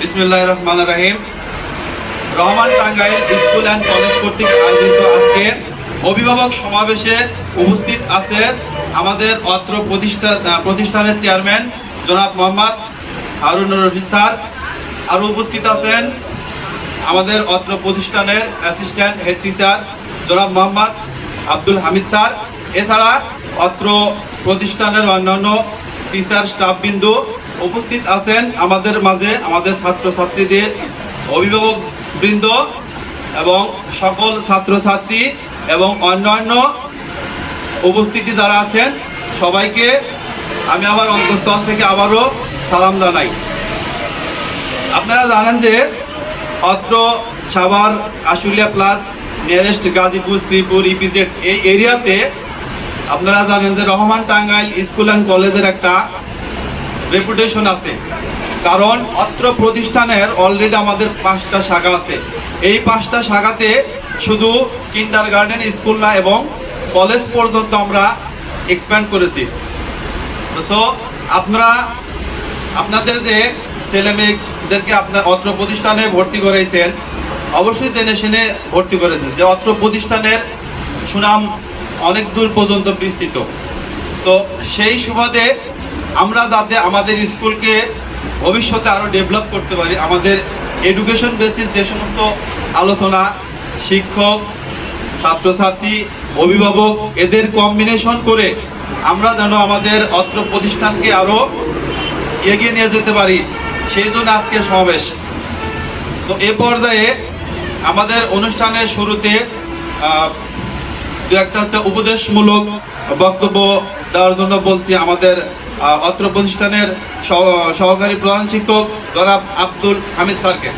বিসমুল্লাহ রহমান রাহিম। Rahman Tangail school and college কর্তৃক আয়োজিত আজকে অভিভাবক সমাবেশে উপস্থিত আছেন আমাদের অত্র প্রতিষ্ঠা প্রতিষ্ঠানের চেয়ারম্যান জনাব মোহাম্মদ হারুন রশিদ স্যার। আরও উপস্থিত আছেন আমাদের অত্র প্রতিষ্ঠানের অ্যাসিস্ট্যান্ট হেড টিচার জনাব মোহাম্মদ আব্দুল হামিদ স্যার। এছাড়া অত্র প্রতিষ্ঠানের অন্যান্য টিচার স্টাফবৃন্দ উপস্থিত আছেন আমাদের মাঝে আমাদের ছাত্রছাত্রীদের অভিভাবক বৃন্দ এবং সকল ছাত্রছাত্রী এবং অন্যান্য উপস্থিতি যারা আছেন, সবাইকে আমি আমার অন্তঃস্থল থেকে আবারও সালাম জানাই। আপনারা জানেন যে অত্র Savar Ashulia plus nearest Gazipur, Sreepur EPZ এই এরিয়াতে আপনারা জানেন যে রহমান টাঙ্গাইল স্কুল অ্যান্ড কলেজের একটা রেপুটেশন আছে। কারণ অত্র প্রতিষ্ঠানের অলরেডি আমাদের পাঁচটা শাখা আছে। এই পাঁচটা শাখাতে শুধু কিন্ডার গার্ডেন স্কুল না, এবং কলেজ পর্যন্ত আমরা এক্সপ্যান্ড করেছি। সো আপনারা, আপনাদের যে ছেলে মেয়েদেরকে আপনার অত্র প্রতিষ্ঠানে ভর্তি করাইছেন, অবশ্যই জেনে শুনে ভর্তি করেছেন যে অত্র প্রতিষ্ঠানের সুনাম অনেক দূর পর্যন্ত বিস্তৃত। তো সেই সুবাদে আমরা যাতে আমাদের স্কুলকে ভবিষ্যতে আরও ডেভেলপ করতে পারি, আমাদের এডুকেশন বেসিস যে সমস্ত আলোচনা, শিক্ষক, ছাত্রছাত্রী, অভিভাবক, এদের কম্বিনেশন করে আমরা যেন আমাদের অত্র প্রতিষ্ঠানকে আরও এগিয়ে নিয়ে যেতে পারি, সেই জন্য আজকে সমাবেশ। তো এ পর্যায়ে আমাদের অনুষ্ঠানের শুরুতে দু একটা হচ্ছে উপদেশমূলক বক্তব্য দেওয়ার জন্য বলছি আমাদের অত্র প্রতিষ্ঠানের সহ- সহকারী প্রধান শিক্ষক জনাব আব্দুল হামিদ স্যারকে।